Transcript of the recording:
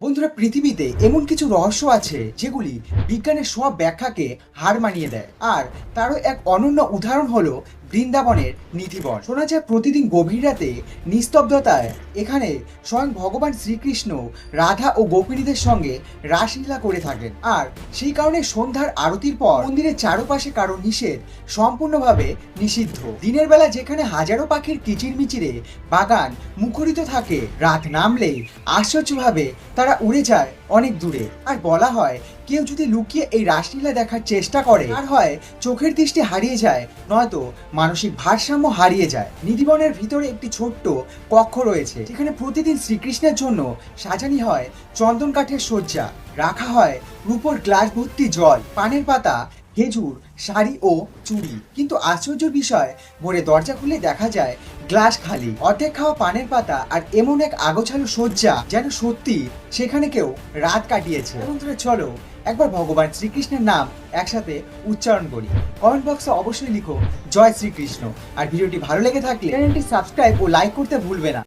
বন্ধুরা, পৃথিবীতে এমন কিছু রহস্য আছে যেগুলি বিজ্ঞানের সব ব্যাখ্যাকে হার মানিয়ে দেয়। আর তারও এক অনন্য উদাহরণ হলো বৃন্দাবনের নিধিবন শোনা যায় প্রতিদিন গভীর রাতে নিস্তব্ধতায় এখানে স্বয়ং ভগবান শ্রীকৃষ্ণ রাধা ও গোপিনীদের সঙ্গে রাসলীলা করে থাকেন। আর সেই কারণে সন্ধ্যার আরতির পর মন্দিরের চারপাশে কারও নিষেধ সম্পূর্ণভাবে নিষিদ্ধ। দিনের বেলা যেখানে হাজারো পাখির কিচিরমিচিরে বাগান মুখরিত থাকে, রাত নামলেই আশ্চর্যভাবে তারা উড়ে যায় অনেক দূরে। আর বলা হয়, কেউ যদি লুকিয়ে এই রাসলীলা দেখার চেষ্টা করে আর হয় চোখের দৃষ্টি হারিয়ে যায়, নয়তো মানসিক ভারসাম্য হারিয়ে যায়। নিধিবনের ভিতরে একটি ছোট্ট কক্ষ রয়েছে, যেখানে প্রতিদিন শ্রীকৃষ্ণের জন্য সাজানি হয় চন্দন কাঠের শয্যা, রাখা হয় রূপোর গ্লাস ভর্তি জল, পানের পাতা, খেজুর, শাড়ি ও চুড়ি। কিন্তু আশ্চর্য বিষয় ভোরে দরজা খুলে দেখা যায় গ্লাস খালি। অর্ধেক খাওয়া পানের পাতা আর এমন এক আগোছালো শয্যা যেন সত্যি সেখানে কেউ রাত কাটিয়েছে। চলো একবার ভগবান শ্রীকৃষ্ণের নাম একসাথে উচ্চারণ করি। কমেন্ট বক্সে অবশ্যই লিখো, জয় শ্রীকৃষ্ণ। আর ভিডিওটি ভালো লেগে থাকলে চ্যানেলটি সাবস্ক্রাইব ও লাইক করতে ভুলবে না।